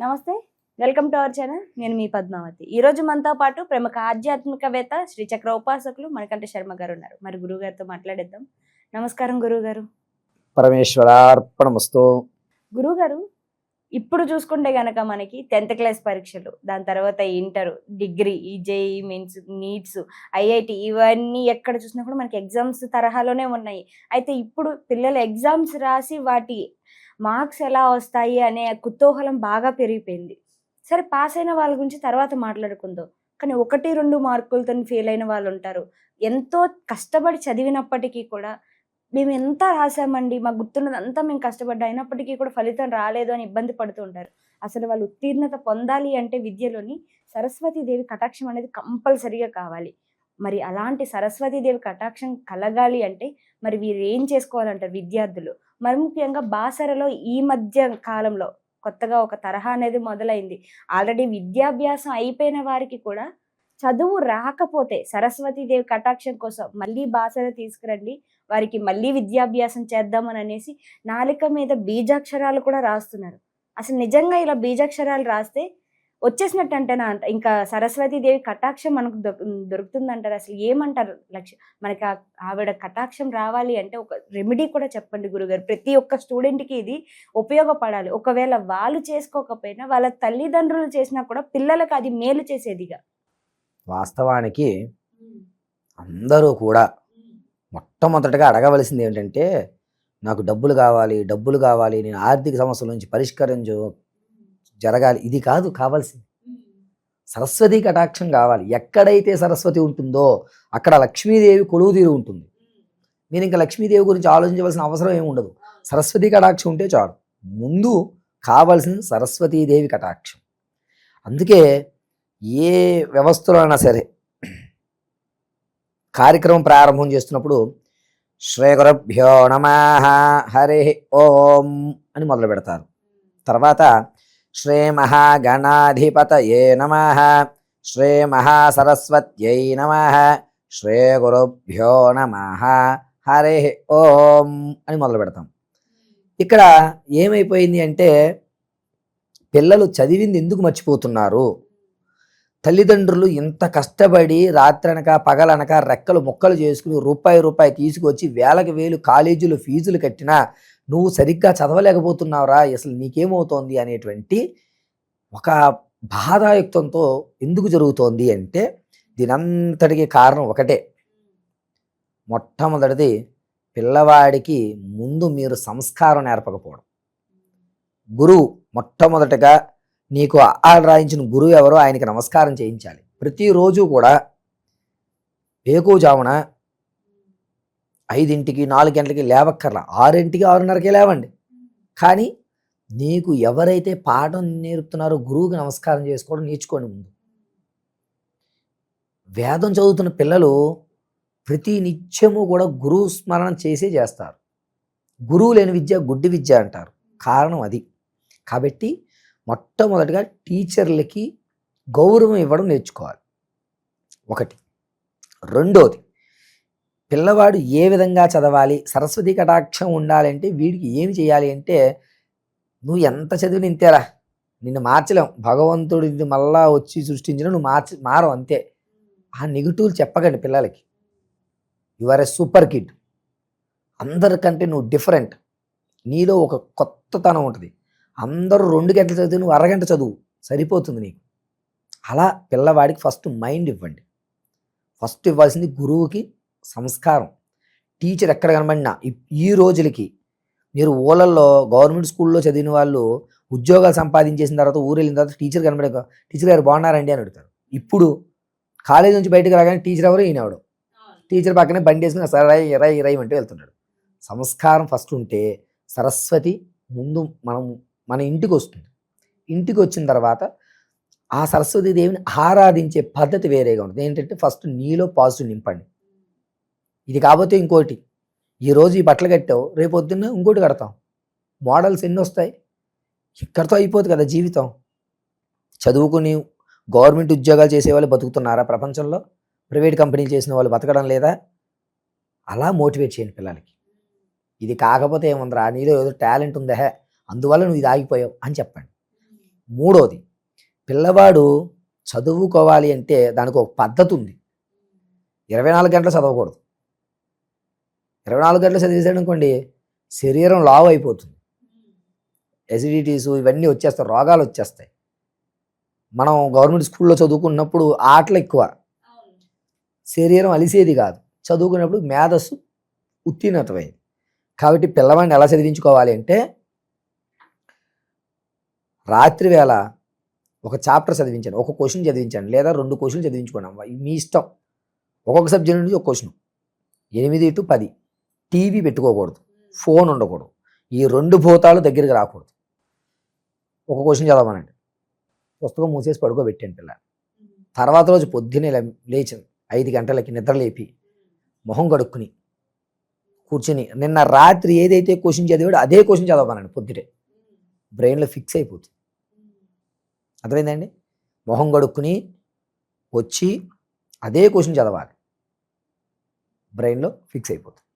నమస్తే welcome to our channel. నేను మీ పద్మావతి. ఈ రోజు మనతో పాటు ప్రముఖ ఆధ్యాత్మికవేత్త శ్రీ చక్ర ఉపాసకులు మణికంఠ శర్మ గారు ఉన్నారు. మరి గురువు గారితో మాట్లాడేద్దాం. నమస్కారం గురువు గారు పరమేశ్వరార్పణమస్తు. గురువు గారు ఇప్పుడు చూసుకుంటే గనక మనకి టెన్త్ క్లాస్ పరీక్షలు దాని తర్వాత ఇంటర్ డిగ్రీ ఈ జేఈ మీన్స్ నీట్స్ ఐఐటి ఇవన్నీ ఎక్కడ చూసినా కూడా మనకి ఎగ్జామ్స్ తరహాలోనే ఉన్నాయి. అయితే ఇప్పుడు పిల్లలు ఎగ్జామ్స్ రాసి వాటి మార్క్స్ ఎలా వస్తాయి అనే కుతూహలం బాగా పెరిగిపోయింది. సరే పాస్ అయిన వాళ్ళ గురించి తర్వాత మాట్లాడుకుందాం. కానీ ఒకటి రెండు మార్కులతో ఫెయిల్ అయిన వాళ్ళు ఉంటారు. ఎంతో కష్టపడి చదివినప్పటికీ కూడా మేము ఎంత రాసామండి మాకు గుర్తున్నదంతా మేము కష్టపడ్డా అయినప్పటికీ కూడా ఫలితం రాలేదు అని ఇబ్బంది పడుతూ ఉంటారు. అసలు వాళ్ళు ఉత్తీర్ణత పొందాలి అంటే విద్యలోని సరస్వతీదేవి కటాక్షం అనేది కంపల్సరిగా కావాలి. మరి అలాంటి సరస్వతీదేవి కటాక్షం కలగాలి అంటే మరి వీరు ఏం చేసుకోవాలంటారు విద్యార్థులు? మరి ముఖ్యంగా బాసరలో ఈ మధ్య కాలంలో కొత్తగా ఒక తరహా అనేది మొదలైంది. ఆల్రెడీ విద్యాభ్యాసం అయిపోయిన వారికి కూడా చదువు రాకపోతే సరస్వతీదేవి కటాక్షం కోసం మళ్ళీ బాసర తీసుకురండి వారికి మళ్ళీ విద్యాభ్యాసం చేద్దామని అనేసి నాలిక మీద బీజాక్షరాలు కూడా రాస్తున్నారు. అసలు నిజంగా ఇలా బీజాక్షరాలు రాస్తే వచ్చేసినట్టు అంటేనా అంట. ఇంకా సరస్వతీదేవి కటాక్షం మనకు దొరుకుతుంది అంటారు అసలు ఏమంటారు లక్ష్యం మనకి ఆవిడ కటాక్షం రావాలి అంటే ఒక రెమెడీ కూడా చెప్పండి గురుగారు. ప్రతి ఒక్క స్టూడెంట్కి ఇది ఉపయోగపడాలి. ఒకవేళ వాళ్ళు చేసుకోకపోయినా వాళ్ళ తల్లిదండ్రులు చేసినా కూడా పిల్లలకు అది మేలు చేసేదిగా. వాస్తవానికి అందరూ కూడా మొట్టమొదటగా అడగవలసింది ఏంటంటే నాకు డబ్బులు కావాలి డబ్బులు కావాలి నేను ఆర్థిక సమస్యల నుంచి పరిష్కరించు జరగాలి. ఇది కాదు కావాల్సింది. సరస్వతి కటాక్షం కావాలి. ఎక్కడైతే సరస్వతి ఉంటుందో అక్కడ లక్ష్మీదేవి కొలువు తీరు ఉంటుంది. మీరు ఇంకా లక్ష్మీదేవి గురించి ఆలోచించవలసిన అవసరం ఏమి ఉండదు. సరస్వతి కటాక్షం ఉంటే చాలు. ముందు కావాల్సింది సరస్వతీదేవి కటాక్షం. అందుకే ఏ వ్యవస్థలో అయినా సరే కార్యక్రమం ప్రారంభం చేస్తున్నప్పుడు శ్రీ గురుభ్యో నమ హరి ఓం అని మొదలు పెడతారు. తర్వాత శ్రీ మహాగణాధిపతయే నమ శ్రీ మహాసరస్వత్యై నమ శ్రీ గురుభ్యో నమ హరి ఓం అని మొదలు పెడతాం. ఇక్కడ ఏమైపోయింది అంటే పిల్లలు చదివింది ఎందుకు మర్చిపోతున్నారు? తల్లిదండ్రులు ఇంత కష్టపడి రాత్రనక పగలనక రెక్కలు ముక్కలు చేసుకుని రూపాయి రూపాయి తీసుకొచ్చి వేలకు వేలు కాలేజీలు ఫీజులు కట్టినా నువ్వు సరిగ్గా చదవలేకపోతున్నావురా అసలు నీకేమవుతోంది అనేటువంటి ఒక బాధాయుక్తంతో ఎందుకు జరుగుతోంది అంటే దీనంతటికి కారణం ఒకటే. మొట్టమొదటిది పిల్లవాడికి ముందు మీరు సంస్కారం నేర్పకపోవడం. గురువు మొట్టమొదటగా నీకు ఆలు రాయించిన గురువు ఎవరో ఆయనకి నమస్కారం చేయించాలి. ప్రతిరోజు కూడా వేకువజామున ఐదింటికి నాలుగు గంటలకి లేవక్కర్లా. ఆరింటికి ఆరున్నరకే లేవండి. కానీ నీకు ఎవరైతే పాఠం నేర్పుతున్నారో గురువుకి నమస్కారం చేసుకోవడం నేర్చుకోండి ముందు. వేదం చదువుతున్న పిల్లలు ప్రతి నిత్యము కూడా గురువు స్మరణ చేసే చేస్తారు. గురువు లేని విద్య గుడ్డి విద్య అంటారు. కారణం అది. కాబట్టి మొట్టమొదటిగా టీచర్లకి గౌరవం ఇవ్వడం నేర్చుకోవాలి. ఒకటి. రెండోది పిల్లవాడు ఏ విధంగా చదవాలి సరస్వతి కటాక్షం ఉండాలంటే వీడికి ఏమి చేయాలి అంటే నువ్వు ఎంత చదివిన ఇంతేరా నిన్ను మార్చలేం భగవంతుడు ఇది మళ్ళా వచ్చి సృష్టించిన నువ్వు మార్చి మారవు అంతే. ఆ నెగిటివ్లు చెప్పకండి పిల్లలకి. You are a super kid. అందరికంటే నువ్వు డిఫరెంట్. నీలో ఒక కొత్తతనం ఉంటుంది. అందరూ రెండు గంటలు చదివితే నువ్వు అరగంట చదువు సరిపోతుంది నీకు. అలా పిల్లవాడికి ఫస్ట్ మైండ్ ఇవ్వండి. ఫస్ట్ ఇవ్వాల్సింది గురువుకి సంస్కారం. టీచర్ ఎక్కడ కనబడినా ఈ- రోజులకి మీరు ఊళ్ళల్లో గవర్నమెంట్ స్కూల్లో చదివిన వాళ్ళు ఉద్యోగాలు సంపాదించేసిన తర్వాత ఊరు వెళ్ళిన తర్వాత టీచర్ కనబడే టీచర్ గారు బాగున్నారండి అని అడుగుతారు. ఇప్పుడు కాలేజ్ నుంచి బయటకు రాగానే టీచర్ ఎవరు? ఈయనవడు టీచర్ పక్కనే బండి వేసుకుని సరే ఇరవై ఇరవై అంటూ వెళ్తున్నాడు. సంస్కారం ఫస్ట్ ఉంటే సరస్వతి ముందు మనం మన ఇంటికి వస్తుంది. ఇంటికి వచ్చిన తర్వాత ఆ సరస్వతి దేవిని ఆరాధించే పద్ధతి వేరేగా ఉంటుంది. ఏంటంటే ఫస్ట్ నీలో పాజిటివ్ నింపండి. ఇది కాకపోతే ఇంకోటి. ఈరోజు ఈ బట్టలు కట్టావు రేపు పొద్దున్న ఇంకోటి కడతాం. మోడల్స్ ఎన్ని వస్తాయి? ఇక్కడితో అయిపోదు కదా జీవితం. చదువుకుని గవర్నమెంట్ ఉద్యోగాలు చేసే వాళ్ళు బతుకుతున్నారా ప్రపంచంలో? ప్రైవేట్ కంపెనీలు చేసిన వాళ్ళు బతకడం లేదా? అలా మోటివేట్ చేయండి పిల్లలకి. ఇది కాకపోతే ఏముందిరా నీలో ఏదో టాలెంట్ ఉందా అందువల్ల నువ్వు ఇది ఆగిపోయావు అని చెప్పండి. మూడోది పిల్లవాడు చదువుకోవాలి అంటే దానికి ఒక పద్ధతి ఉంది. ఇరవై నాలుగు గంటలు చదవకూడదు. ఇరవై నాలుగు గంటలు చదివేసాడు అనుకోండి శరీరం లావు అయిపోతుంది. ఎసిడిటీస్ ఇవన్నీ వచ్చేస్తాయి రోగాలు వచ్చేస్తాయి. మనం గవర్నమెంట్ స్కూల్లో చదువుకున్నప్పుడు ఆటలు ఎక్కువ. శరీరం అలిసేది కాదు. చదువుకున్నప్పుడు మేధస్సు ఉత్తీర్ణతమైంది. కాబట్టి పిల్లవాడిని ఎలా చదివించుకోవాలి అంటే రాత్రి వేళ ఒక చాప్టర్ చదివించండి ఒక క్వశ్చన్ చదివించండి లేదా రెండు క్వశ్చన్లు చదివించుకోండి. మీ ఇష్టం. ఒక్కొక్క సబ్జెక్ట్ నుంచి ఒక క్వశ్చన్. ఎనిమిది టు పది. టీవీ పెట్టుకోకూడదు ఫోన్ ఉండకూడదు ఈ రెండు భూతాలు దగ్గరికి రాకూడదు. ఒక క్వశ్చన్ చదవమనండి. పుస్తకం మూసేసి పడుకోబెట్టాను పిల్ల. తర్వాత రోజు పొద్దున్నే లే- లేచింది ఐదు గంటలకి నిద్ర లేపి మొహం కడుక్కుని కూర్చుని నిన్న రాత్రి ఏదైతే క్వశ్చన్ చదివాడో అదే క్వశ్చన్ చదవమనండి పొద్దుటే. బ్రెయిన్లో ఫిక్స్ అయిపోతుంది. అర్థమైందండి? మొహం కడుక్కుని వచ్చి అదే క్వశ్చన్ చదవాలి. బ్రెయిన్లో ఫిక్స్ అయిపోతుంది.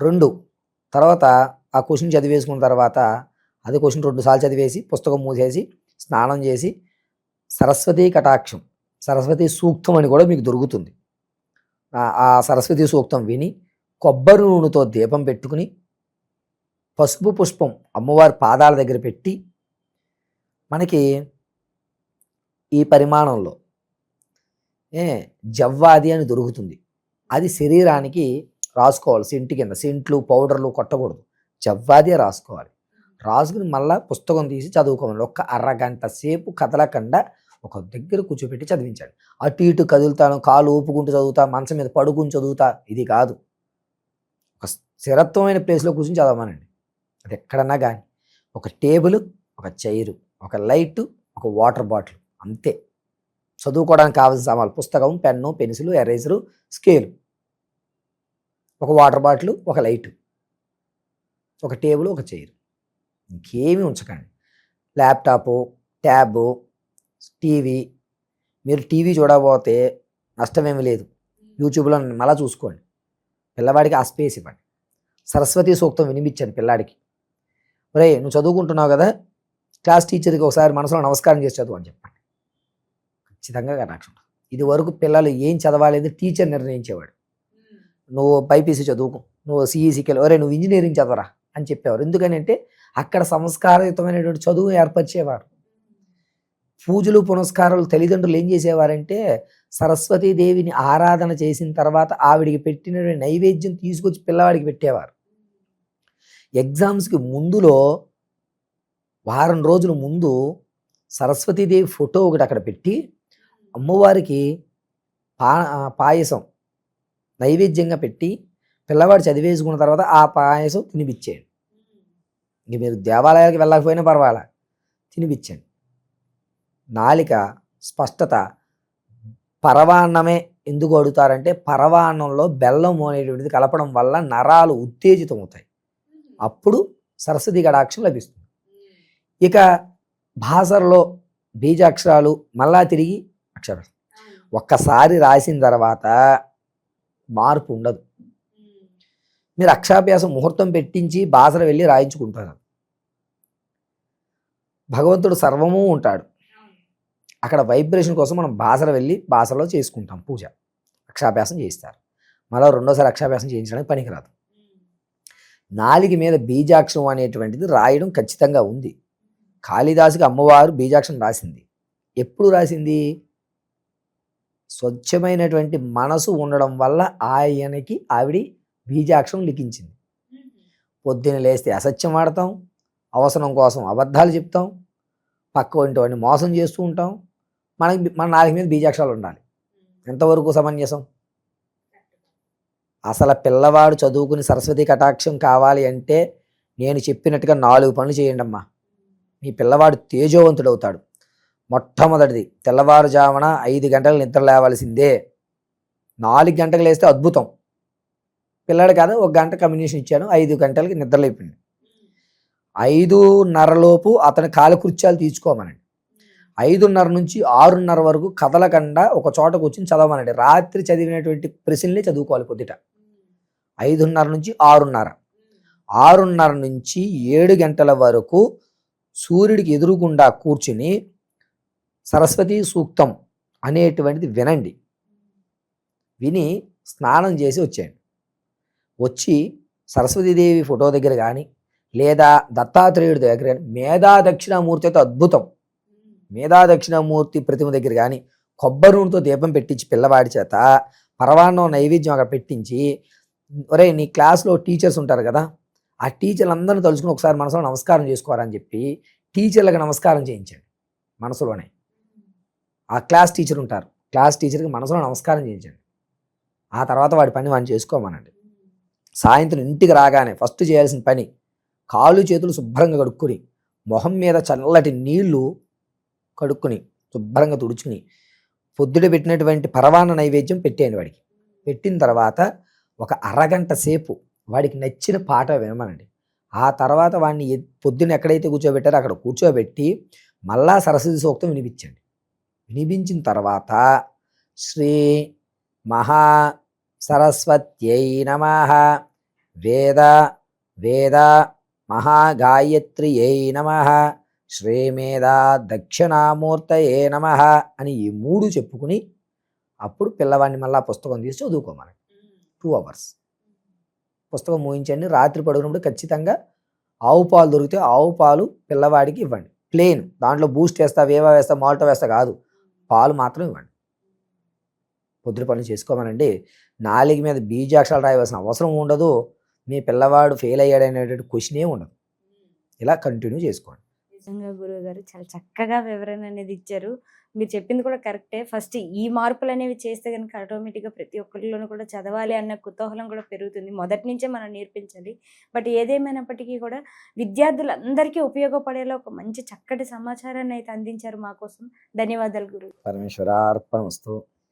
రెండు. తర్వాత ఆ క్వశ్చన్ చదివేసుకున్న తర్వాత అది క్వశ్చన్ రెండు సార్లు చదివేసి పుస్తకం మూసేసి స్నానం చేసి సరస్వతి కటాక్షం సరస్వతి సూక్తం అని కూడా మీకు దొరుకుతుంది. ఆ- సరస్వతి సూక్తం విని కొబ్బరి నూనెతో దీపం పెట్టుకుని పసుపు పుష్పం అమ్మవారి పాదాల దగ్గర పెట్టి మనకి ఈ పరిమాణంలో ఏ జవ్వాది అని దొరుకుతుంది. అది శరీరానికి రాసుకోవాలి సెంటి కింద. సెంట్లు పౌడర్లు కొట్టకూడదు. జవ్వాదే రాసుకోవాలి. రాసుకుని మళ్ళా పుస్తకం తీసి చదువుకోవాలి. ఒక్క అరగంట సేపు కదలకుండా ఒక దగ్గర కూర్చోబెట్టి చదివించాడు అటు ఇటు కదులుతాను కాలు ఊపుకుంటూ చదువుతా మంచం మీద పడుకుని చదువుతా ఇది కాదు. ఒక స్థిరత్వమైన ప్లేస్లో కూర్చొని చదవమనండి. అది ఎక్కడన్నా కానీ ఒక టేబుల్ ఒక చైరు ఒక లైట్ ఒక వాటర్ బాటిల్ అంతే. చదువుకోవడానికి కావాల్సిన సామాన్లు పుస్తకం పెన్ను పెన్సిల్ ఎరేజరు స్కేలు. ఒక వాటర్ బాటిల్ ఒక లైట్ ఒక టేబుల్ ఒక చైర్. ఇంకేమీ ఉంచకండి. Laptop tab TV. మీరు టీవీ చూడబోతే నష్టమేమి లేదు. యూట్యూబ్లో మళ్ళా చూసుకోండి. పిల్లవాడికి ఆ స్పేస్ ఇవ్వండి. సరస్వతి సూక్తం వినిపించండి పిల్లాడికి. ఒరే నువ్వు చదువుకుంటున్నావు కదా? క్లాస్ టీచర్కి ఒకసారి మనసులో నమస్కారం చేసి చదువు అని చెప్పండి. ఖచ్చితంగా కటాక్షం ఇది వరకు పిల్లలు ఏం చదవాలి టీచర్ నిర్ణయించేవాడు. నువ్వు బైపీసీ చదువుకో నువ్వు సిఈసీకి వెళ్ళి ఒరే నువ్వు ఇంజనీరింగ్ చదవరా? అని చెప్పేవారు. ఎందుకని అంటే అక్కడ సంస్కారయుతమైనటువంటి చదువు ఏర్పరిచేవారు. పూజలు పునస్కారాలు తల్లిదండ్రులు ఏం చేసేవారంటే సరస్వతీదేవిని ఆరాధన చేసిన తర్వాత ఆవిడికి పెట్టిన నైవేద్యం తీసుకొచ్చి పిల్లవాడికి పెట్టేవారు. ఎగ్జామ్స్కి ముందులో వారం రోజుల ముందు సరస్వతీదేవి ఫోటో ఒకటి అక్కడ పెట్టి అమ్మవారికి పా పాయసం నైవేద్యంగా పెట్టి పిల్లవాడు చదివేసుకున్న తర్వాత ఆ పాయసం తినిపించేయండి ఇంక మీరు దేవాలయాలకు వెళ్ళకపోయినా పర్వాలా తినిపించండి నాలిక స్పష్టత పరవాన్నమే ఎందుకు అడుగుతారంటే పరవాన్నంలో బెల్లం అనేటువంటిది కలపడం వల్ల నరాలు ఉత్తేజితం అవుతాయి అప్పుడు సరస్వతి కటాక్షం లభిస్తుంది. ఇక భాషలో బీజాక్షరాలు మళ్ళా తిరిగి అక్షరాలు. ఒక్కసారి రాసిన తర్వాత మార్పు ఉండదు. మీరు అక్షాభ్యాసం ముహూర్తం పెట్టించి బాసర వెళ్ళి రాయించుకుంటారు. భగవంతుడు సర్వము ఉంటాడు. అక్కడ వైబ్రేషన్ కోసం మనం బాసర వెళ్ళి బాసరలో చేసుకుంటాం పూజ. అక్షాభ్యాసం చేయిస్తారు. మళ్ళీ రెండోసారి అక్షాభ్యాసం చేయించడానికి పనికిరాదు. నాలుగు మీద బీజాక్షరం అనేటువంటిది రాయడం ఖచ్చితంగా ఉంది. కాళిదాసుకి అమ్మవారు బీజాక్షరం రాసింది. ఎప్పుడు రాసింది? స్వచ్ఛమైనటువంటి మనసు ఉండడం వల్ల ఆయనకి ఆవిడ బీజాక్షరం లిఖించింది. పొద్దున లేస్తే అసత్యం వాడతాం అవసరం కోసం అబద్ధాలు చెప్తాం పక్క వంటి మోసం చేస్తూ ఉంటాం మనకి మన నాలుగు మీద బీజాక్షరాలు ఉండాలి. ఎంతవరకు సమంజసం? అసలు పిల్లవాడు చదువుకుని సరస్వతి కటాక్షం కావాలి అంటే నేను చెప్పినట్టుగా నాలుగు పనులు చేయండి అమ్మా మీ పిల్లవాడు తేజోవంతుడవుతాడు. మొట్టమొదటిది. తెల్లవారుజామున ఐదు గంటలకు నిద్ర లేవాల్సిందే. నాలుగు గంటలకు లేస్తే అద్భుతం. పిల్లడు కాదు ఒక గంట కమ్యూనికేషన్ ఇచ్చాను ఐదు గంటలకి నిద్రలేపిండి ఐదున్నరలోపు అతని కాలకృత్యాలు తీసుకోమనండి ఐదున్నర నుంచి ఆరున్నర వరకు కదలకుండా ఒక చోట కూర్చొని చదవమనండి. రాత్రి చదివినటువంటి ప్రశ్నలే చదువుకోవాలి పొద్దుట. ఐదున్నర నుంచి ఆరున్నర. ఆరున్నర నుంచి ఏడు గంటల వరకు సూర్యుడికి ఎదురుగుండా కూర్చుని సరస్వతి సూక్తం అనేటువంటిది వినండి. విని స్నానం చేసి వచ్చేయండి. వచ్చి సరస్వతీదేవి ఫోటో దగ్గర కానీ లేదా దత్తాత్రేయుడి దగ్గర కానీ మేధా దక్షిణామూర్తి అయితే అద్భుతం. మేధా దక్షిణామూర్తి ప్రతిమ దగ్గర కానీ కొబ్బరి నూనెతో దీపం పెట్టించి పిల్లవాడి చేత పరవాన్నం నైవేద్యం అక్కడ పెట్టించి ఒరే నీ క్లాస్లో టీచర్స్ ఉంటారు కదా ఆ టీచర్లందరినీ తలుచుకుని ఒకసారి మనసులో నమస్కారం చేసుకోవాలని చెప్పి టీచర్లకు నమస్కారం చేయించండి మనసులోనే. ఆ క్లాస్ టీచర్ ఉంటారు. క్లాస్ టీచర్కి మనసులో నమస్కారం చేయించండి. ఆ తర్వాత వాడి పని వాడిని చేసుకోమనండి. సాయంత్రం ఇంటికి రాగానే ఫస్ట్ చేయాల్సిన పని కాళ్ళు చేతులు శుభ్రంగా కడుక్కుని మొహం మీద చల్లటి నీళ్ళు కడుక్కుని శుభ్రంగా తుడుచుకుని పొద్దుట పెట్టినటువంటి పరవాన నైవేద్యం పెట్టేయండి వాడికి. పెట్టిన తర్వాత ఒక అరగంట సేపు వాడికి నచ్చిన పాట వినమనండి. ఆ తర్వాత వాడిని పొద్దున్న ఎక్కడైతే కూర్చోబెట్టారో అక్కడ కూర్చోబెట్టి మళ్ళా సరస్వతి సూక్తం వినిపించండి. వినిపించిన తర్వాత శ్రీ మహా సరస్వత్యై నమ. వేద వేద మహాగాయత్రియై నమ. శ్రీమేధా దక్షిణామూర్తయే నమ అని ఈ మూడు చెప్పుకుని అప్పుడు పిల్లవాడిని మళ్ళా పుస్తకం తీసి చదువుకోమని. Two hours. పుస్తకం మూయించండి రాత్రి పడుకున్నప్పుడు ఖచ్చితంగా ఆవు పాలు దొరికితే ఆవు పాలు పిల్లవాడికి ఇవ్వండి. ప్లేన్. దాంట్లో బూస్ట్ వేస్తా వేవా వేస్తా మాల్టో వేస్తా కాదు. పాలు మాత్రం ఇవ్వండి. పొద్దున పనులు చేసుకోమనండి. నాలుగు మీద బీజాక్షరాలు రాయవలసిన అవసరం ఉండదు. మీ పిల్లవాడు ఫెయిల్ అయ్యాడనేటువంటి క్వశ్చనే ఉండదు. ఇలా కంటిన్యూ చేసుకోండి. నిజంగా గురువు గారు చాలా చక్కగా వివరణ అనేది ఇచ్చారు. మీరు చెప్పింది కూడా కరెక్టే. ఫస్ట్ ఈ మార్పులు అనేవి చేస్తే కనుక ఆటోమేటిక్గా ప్రతి ఒక్కరిలోనూ కూడా చదవాలి అన్న కుతూహలం కూడా పెరుగుతుంది. మొదటి నుంచే మనం నేర్పించాలి. బట్ ఏదేమైనప్పటికీ కూడా విద్యార్థులందరికీ ఉపయోగపడేలా ఒక మంచి చక్కటి సమాచారాన్ని అయితే అందించారు మా కోసం. ధన్యవాదాలు గురువు. పరమేశ్వరార్పణమస్తు